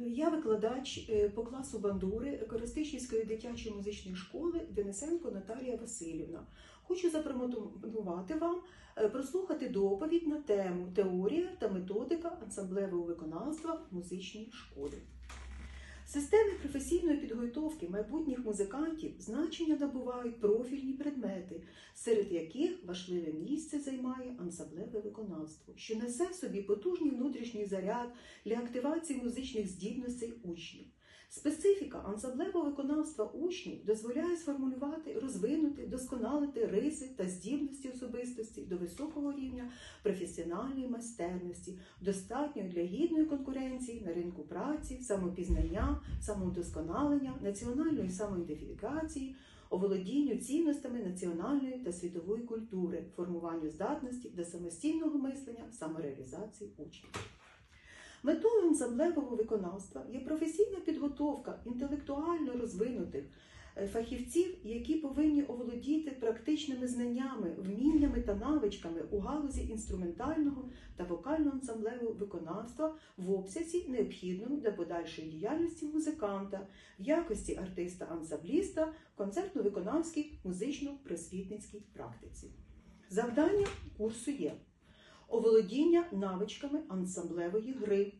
Я викладач е, по класу бандури Коростишівської дитячої музичної школи Денисенко Наталія Васильівна. Хочу запропонувати вам е, прослухати доповідь на тему Теорія та методика ансамблевого виконавства в музичній школі. Системи професійної підготовки майбутніх музикантів значення набувають профільні предмети, серед яких важливе місце займає ансамблеве виконавство, що несе в собі потужний внутрішній заряд для активації музичних здібностей учнів. Специфіка ансамблевого виконавства учнів дозволяє сформулювати, розвинути, досконалити риси та здібності особистості до високого рівня професіональної майстерності, достатньої для гідної конкуренції на ринку праці, самопізнання, самовдосконалення, національної самоідентифікації, оволодінню цінностями національної та світової культури, формуванню здатності до самостійного мислення, самореалізації учнів. Метою ансамблевого виконавства є професійна підготовка інтелектуально розвинутих е, фахівців, які повинні оволодіти практичними знаннями, вміннями та навичками у галузі інструментального та вокально ансамблевого виконавства в обсязі, необхідному для подальшої діяльності музиканта в якості артиста-ансамбліста в концертно-виконавській музично-просвітницькій практиці. Завдання курсу є оволодіння навичками ансамблевої гри,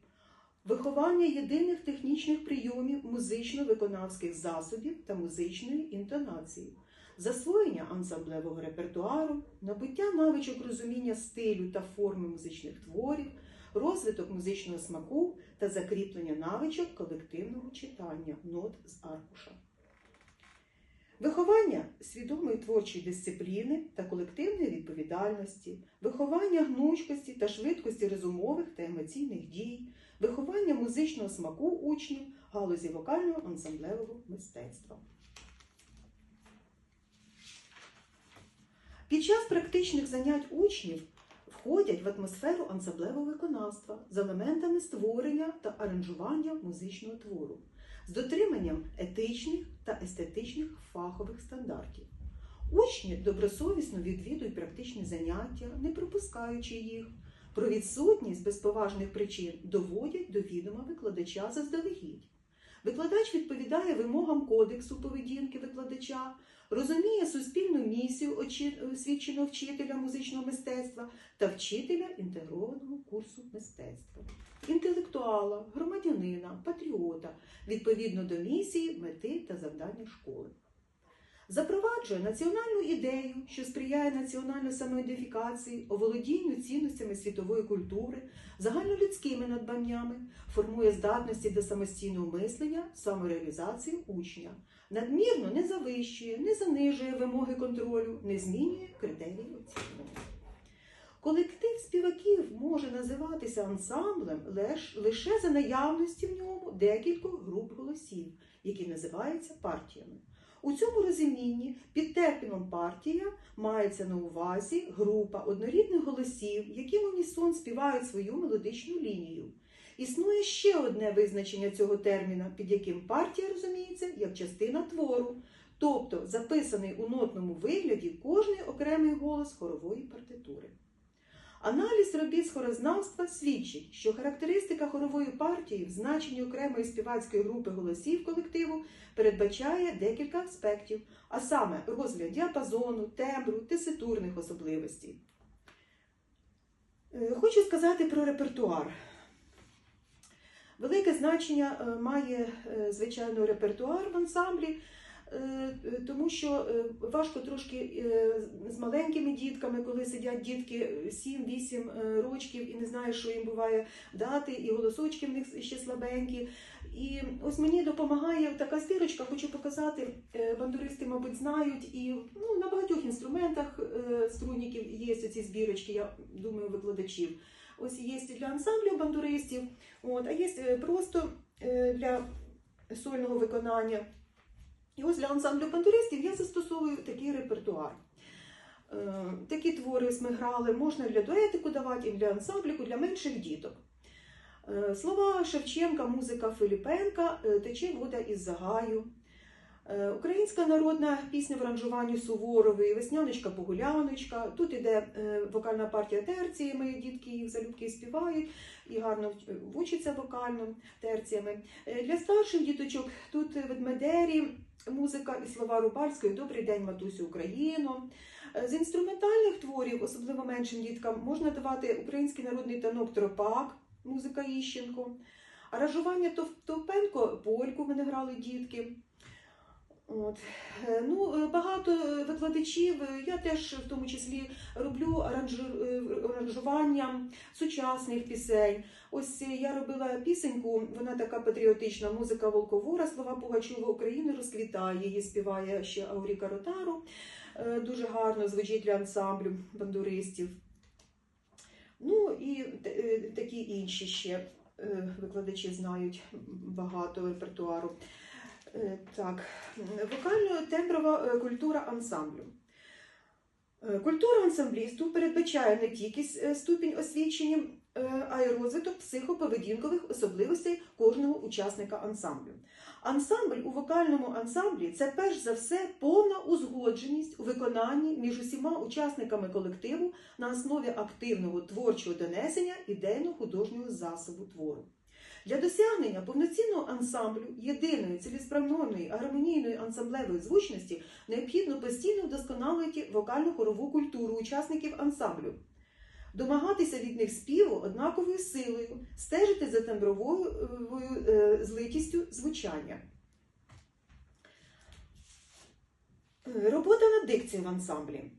виховання єдиних технічних прийомів музично-виконавських засобів та музичної інтонації, засвоєння ансамблевого репертуару, набуття навичок розуміння стилю та форми музичних творів, розвиток музичного смаку та закріплення навичок колективного читання нот з аркуша. Виховання свідомої творчої дисципліни та колективної відповідальності, виховання гнучкості та швидкості розумових та емоційних дій, виховання музичного смаку учнів, галузі вокального ансамблевого мистецтва. Під час практичних занять учнів входять в атмосферу ансамблевого виконавства з елементами створення та аранжування музичного твору з дотриманням етичних естетичних фахових стандартів. Учні добросовісно відвідують практичні заняття, не пропускаючи їх. Про відсутність без поважних причин доводять до відома викладача заздалегідь. Викладач відповідає вимогам кодексу поведінки викладача, розуміє суспільну місію освіченого вчителя музичного мистецтва та вчителя інтегрованого курсу мистецтва, інтелектуала, громадянина, патріота відповідно до місії, мети та завдання школи. Запроваджує національну ідею, що сприяє національній самоідентифікації, оволодінню цінностями світової культури, загальнолюдськими надбаннями, формує здатності до самостійного мислення, самореалізації учня, надмірно не завищує, не занижує вимоги контролю, не змінює критерії оцінювання. Колектив співаків може називатися ансамблем лише за наявності в ньому декількох груп голосів, які називаються партіями. У цьому розумінні під терміном партія мається на увазі група однорідних голосів, які в унісон співають свою мелодичну лінію. Існує ще одне визначення цього терміна, під яким партія розуміється як частина твору, тобто записаний у нотному вигляді кожний окремий голос хорової партитури. Аналіз робіт хорознавства свідчить, що характеристика хорової партії в значенні окремої співацької групи голосів колективу передбачає декілька аспектів, а саме розгляд діапазону, тембру, теситурних особливостей. Е, хочу сказати про репертуар. Велике значення е, має, е, звичайно, репертуар в ансамблі. Е, тому що важко трошки з маленькими дітками, коли сидять дітки 7-8 рочків і не знаєш, що їм буває дати, і голосочки в них ще слабенькі. І ось мені допомагає така збірочка, хочу показати, бандуристи, мабуть, знають, і ну, на багатьох інструментах струнників є ці збірочки, я думаю, викладачів. Ось є для ансамблів бандуристів, от, а є просто для сольного виконання. І ось для ансамблю бандуристів я застосовую такий репертуар. Е, такі твори ми грали, можна для дуетику давати, і для ансамбліку, для менших діток. Е, слова Шевченка, музика Филіпенка, е, тече вода із загаю. Е, Українська народна пісня в аранжуванні Суворової, Весняночка Погуляночка. Тут іде е, вокальна партія терції, дітки їх залюбки співають і гарно вч- вчаться вокально терціями. Е, Для старших діточок тут ведмедері, музика і слова Рубальської Добрий день, матусю Україно. Е, З інструментальних творів, особливо меншим діткам, можна давати український народний танок Тропак, музика Іщенко. Аранжування Товпенко польку в мене грали дітки. От. Е, Ну, е, багато е, викладачів, я теж в тому числі роблю аранжування сучасних пісень. Ось я робила пісеньку, вона така патріотична, музика Волковора, слова Пугачова України розквітає. Її співає ще Ауріка Ротару. Дуже гарно звучить для ансамблю бандуристів. Ну і такі інші ще викладачі знають багато репертуару. Е, Так, вокально-темброва е, культура ансамблю. Е, Культура ансамблісту передбачає не тільки ступінь освічення, а й розвиток психоповедінкових особливостей кожного учасника ансамблю. Ансамбль у вокальному ансамблі це перш за все повна узгодженість у виконанні між усіма учасниками колективу на основі активного творчого донесення ідейно-художнього засобу твору. Для досягнення повноцінного ансамблю єдиної цілеспрямованої гармонійної ансамблевої звучності необхідно постійно вдосконалити вокально-хорову культуру учасників ансамблю, домагатися від них співу однаковою силою, стежити за тембровою е, злитістю звучання. Е, Робота над дикцією в ансамблі.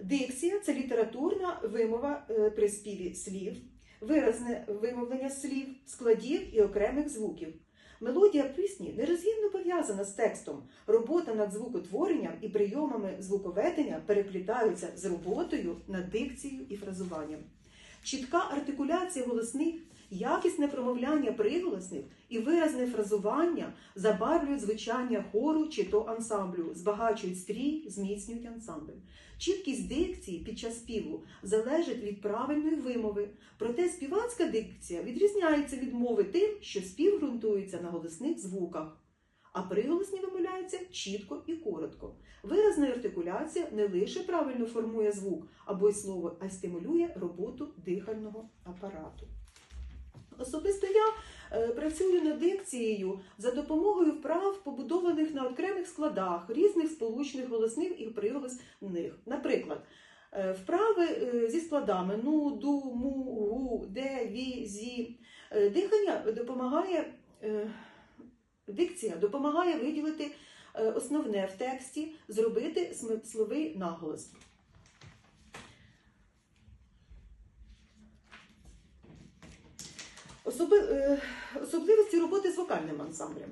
Дикція це літературна вимова е, при співі слів, виразне вимовлення слів, складів і окремих звуків. Мелодія пісні нерозгідно пов'язана з текстом. Робота над звукотворенням і прийомами звуковедення переплітаються з роботою над дикцією і фразуванням. Чітка артикуляція голосних, якісне промовляння приголосних і виразне фразування забарвлюють звучання хору чи то ансамблю, збагачують стрій, зміцнюють ансамбль. Чіткість дикції під час співу залежить від правильної вимови, проте співацька дикція відрізняється від мови тим, що спів ґрунтується на голосних звуках, а приголосні вимовляються чітко і коротко. Виразна артикуляція не лише правильно формує звук або й слово, а й стимулює роботу дихального апарату. Особисто я е, працюю над дикцією за допомогою вправ, побудованих на окремих складах різних сполучних голосних і приголосних. Наприклад, е, вправи е, зі складами ну, ду, му, гу, де, ві, зі. Дихання допомагає, дикція допомагає виділити основне в тексті, зробити смисловий наголос. Особливості роботи з вокальним ансамблем.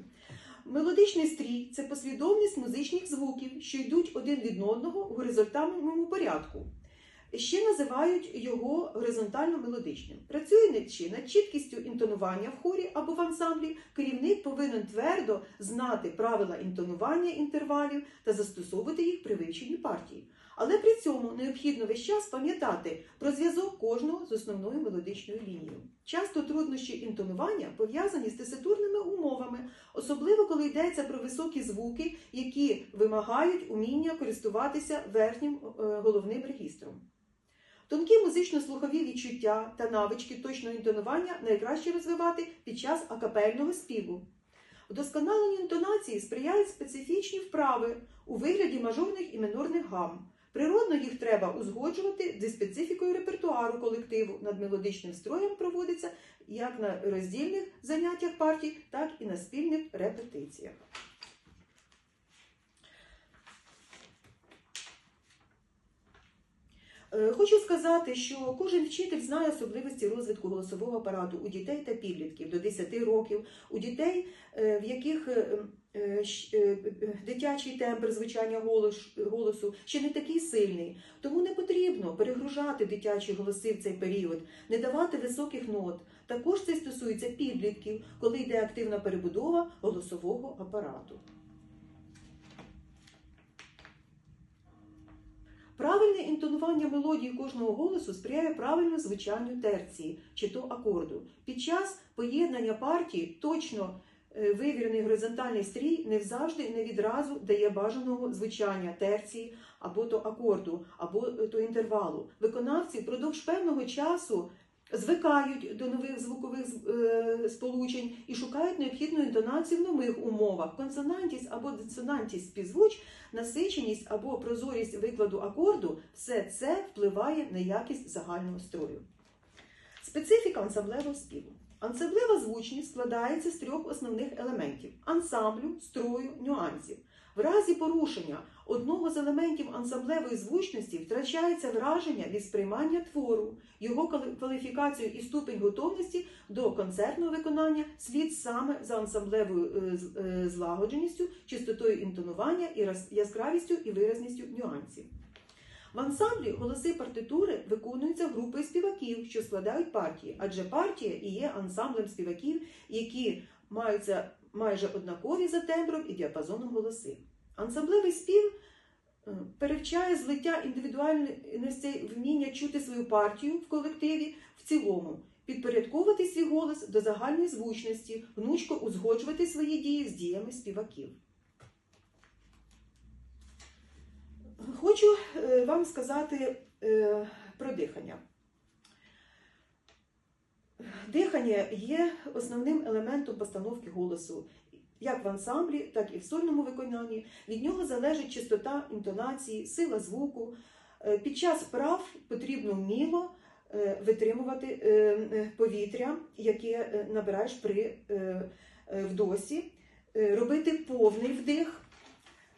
Мелодичний стрій це послідовність музичних звуків, що йдуть один від одного в горизонтальному порядку. Ще називають його горизонтально-мелодичним. Працюючи над чіткістю інтонування в хорі або в ансамблі, керівник повинен твердо знати правила інтонування інтервалів та застосовувати їх при вивченні партії. Але при цьому необхідно весь час пам'ятати про зв'язок кожного з основною мелодичною лінією. Часто труднощі інтонування пов'язані з теситурними умовами, особливо коли йдеться про високі звуки, які вимагають уміння користуватися верхнім е, головним регістром. Тонкі музично-слухові відчуття та навички точного інтонування найкраще розвивати під час акапельного співу. Вдосконаленню інтонації сприяють специфічні вправи у вигляді мажорних і минорних гам. Природно їх треба узгоджувати зі специфікою репертуару колективу. Над мелодичним строєм проводиться як на роздільних заняттях партій, так і на спільних репетиціях. Хочу сказати, що кожен вчитель знає особливості розвитку голосового апарату у дітей та підлітків до 10 років, у дітей, е, в яких е, е, е, е, дитячий тембр звучання голос- голосу ще не такий сильний. Тому не потрібно перегружати дитячі голоси в цей період, не давати високих нот. Також це стосується підлітків, коли йде активна перебудова голосового апарату. Правильне інтонування мелодії кожного голосу сприяє правильно звичайню терції чи то акорду. Під час поєднання партії точно е, вивірений горизонтальний стрій не завжди не відразу дає бажаного звичання терції або то акорду, або е, то інтервалу. Виконавці впродовж певного часу звикають до нових звукових е, сполучень і шукають необхідну інтонацію в нових умовах. Консонантість або дисонантість співзвуч, насиченість або прозорість викладу акорду все це впливає на якість загального строю. Специфіка ансамблевого співу. Ансамблева звучність складається з трьох основних елементів: ансамблю, строю, нюансів. В разі порушення одного з елементів ансамблевої звучності втрачається враження від сприймання твору, його кваліфікацію і ступень готовності до концертного виконання слід саме за ансамблевою е, е, злагодженістю, чистотою інтонування і яскравістю і виразністю нюансів. В ансамблі голоси партитури виконуються групою співаків, що складають партії, адже партія і є ансамблем співаків, які маються майже однакові за тембром і діапазоном голоси. Ансамблевий спів е, перевчає злиття індивідуальностей вміння чути свою партію в колективі в цілому, підпорядковувати свій голос до загальної звучності, гнучко узгоджувати свої дії з діями співаків. Хочу е, вам сказати е, про дихання. Дихання є основним елементом постановки голосу як в ансамблі, так і в сольному виконанні. Від нього залежить чистота інтонації, сила звуку. Е, Під час вправ потрібно вміло витримувати повітря, яке набираєш при вдосі, робити повний вдих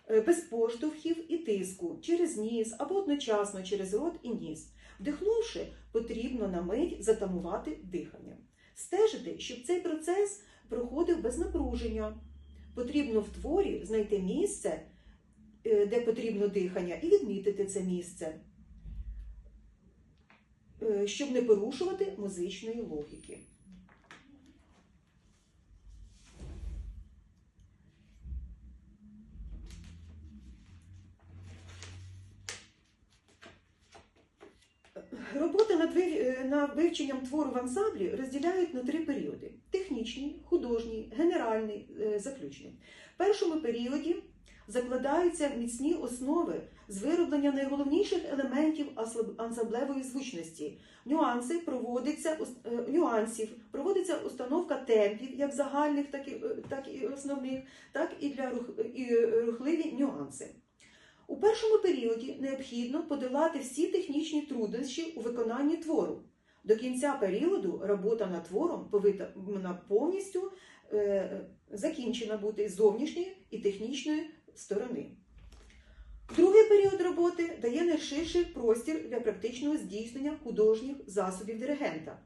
без поштовхів і тиску через ніс або одночасно через рот і ніс. Вдихнувши, потрібно на мить затамувати дихання. Стежити, щоб цей процес проходив без напруження. Потрібно в творі знайти місце, е, де потрібно дихання, і відмітити це місце, е, щоб не порушувати музичної логіки. Роботи над ви- вивченням твору в ансамблі розділяють на три періоди: технічний, художній, генеральний, е, заключний. В першому періоді закладаються міцні основи з вироблення найголовніших елементів ансамблевої звучності. Нюанси проводиться е, нюансів, проводиться установка темпів, як загальних, так і, е, так і основних, так і для рух, і рухливі нюанси. У першому періоді необхідно подолати всі технічні труднощі у виконанні твору. До кінця періоду робота над твором повинна повністю е, закінчена бути з зовнішньої і технічної сторони. Другий період роботи дає найширший простір для практичного здійснення художніх засобів диригента.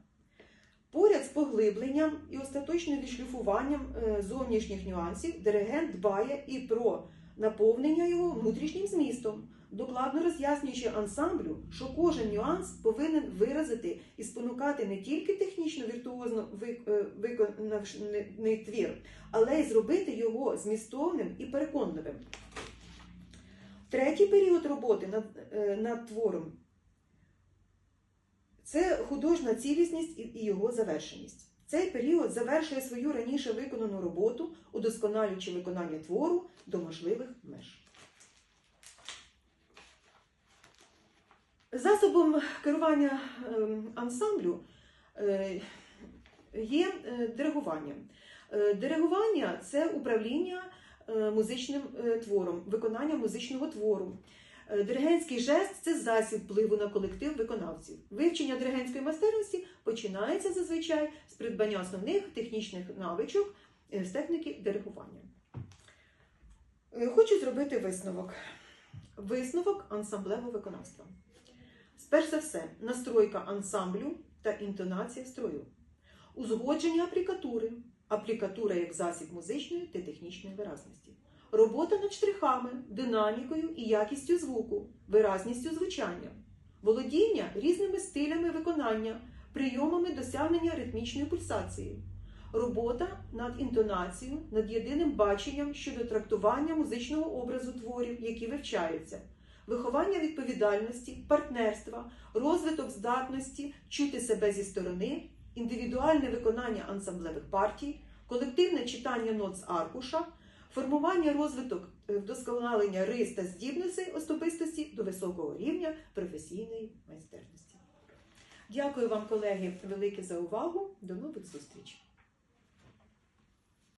Поряд з поглибленням і остаточним відшліфуванням е, зовнішніх нюансів диригент дбає і про наповнення його внутрішнім змістом, докладно роз'яснюючи ансамблю, що кожен нюанс повинен виразити і спонукати не тільки технічно віртуозно е, виконаний твір, але й зробити його змістовним і переконливим. Третій період роботи над, е, над твором це художня цілісність і його завершеність. Цей період завершує свою раніше виконану роботу, удосконалюючи виконання твору до можливих меж. Засобом керування ем, ансамблю е, є е, диригування. Е, Диригування це управління музичним твором, виконання музичного твору. Диригентський жест це засіб впливу на колектив виконавців. Вивчення диригентської майстерності починається зазвичай з придбання основних технічних навичок з техніки диригування. Хочу зробити висновок. Висновок ансамблевого виконавства. Перш за все, настройка ансамблю та інтонація строю. Узгодження аплікатури. Аплікатура як засіб музичної та технічної виразності. Робота над штрихами, динамікою і якістю звуку, виразністю звучання. Володіння різними стилями виконання, прийомами досягнення ритмічної пульсації. Робота над інтонацією, над єдиним баченням щодо трактування музичного образу творів, які вивчаються. Виховання відповідальності, партнерства, розвиток здатності чути себе зі сторони, індивідуальне виконання ансамблевих партій, колективне читання нот з аркуша, формування розвиток е, вдосконалення рис та здібностей особистості до високого рівня професійної майстерності. Дякую вам, колеги, велике за увагу. До нових зустрічей!